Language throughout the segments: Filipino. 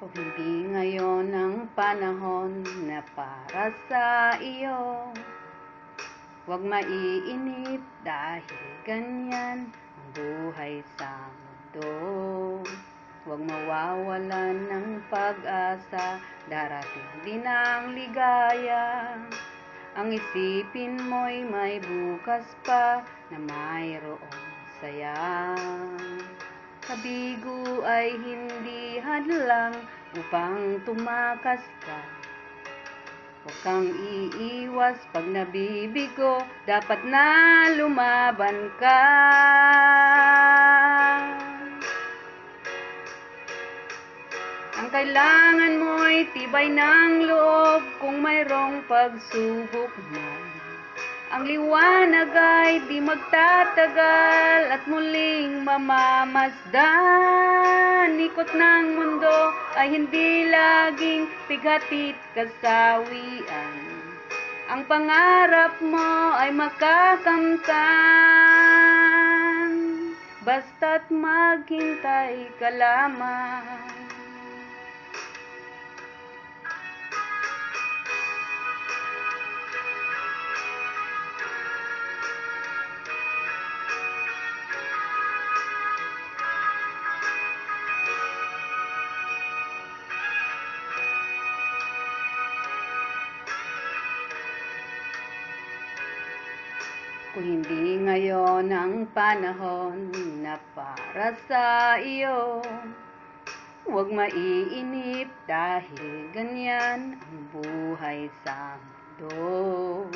Kung hindi ngayon ang panahon na para sa iyo. Huwag maiinip dahil ganyan ang buhay sa mundo. Huwag mawawalan ng pag-asa Darating din ang ligaya. Ang isipin mo'y may bukas pa Na mayroong saya Kabigo ay hindi hadlang upang tumakas ka. Huwag kang iiwas pag nabibigo Dapat na lumaban ka. Ang kailangan mo'y tibay ng loob Kung mayroong pagsubok man. Ang liwanag ay di magtatagal At muling mamamasdan Ikot ng mundo ay hindi laging Pighatit kasawian. Ang pangarap mo ay makakamtan Basta't maghintay ka lamang Kung hindi ngayon ang panahon na para sa iyo. Huwag maiinip dahil ganyan ang buhay sa mundo.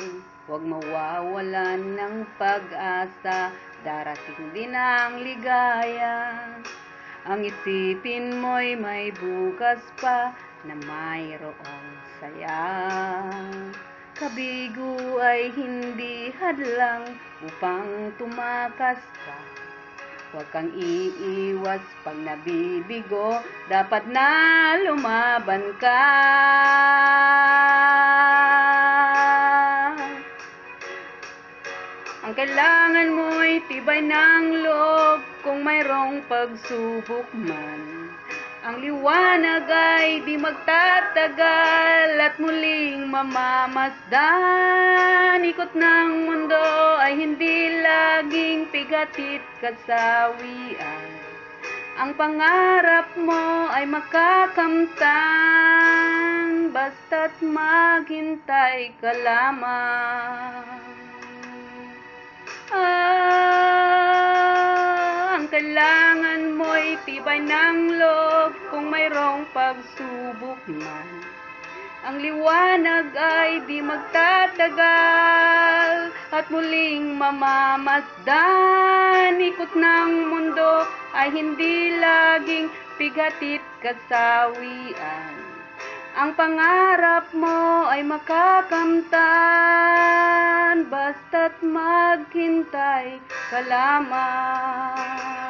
Huwag mawawalan ng pag-asa, darating din ang ligaya. Ang isipin mo'y may bukas pa na mayroong saya Kabigo ay hindi hadlang upang tumakas ka. Huwag kang iiwas pag nabibigo, dapat na lumaban ka. Ang kailangan mo'y tibay ng loob kung mayroong pagsubok man. Ang liwanag ay di magtatagal at muling mamamasdan. Ikot ng mundo ay hindi laging pigatit kasawian. Ang pangarap mo ay makakamtan, basta't maghintay ka lamang. Ah, ang kailangan mo'y tibay ng loob mayroong pagsubok man. Ang liwanag ay di magtatagal at muling mamamasdan. Ikot ng mundo ay hindi laging pigatit kasawian. Ang pangarap mo ay makakamtan Basta't maghintay ka lamang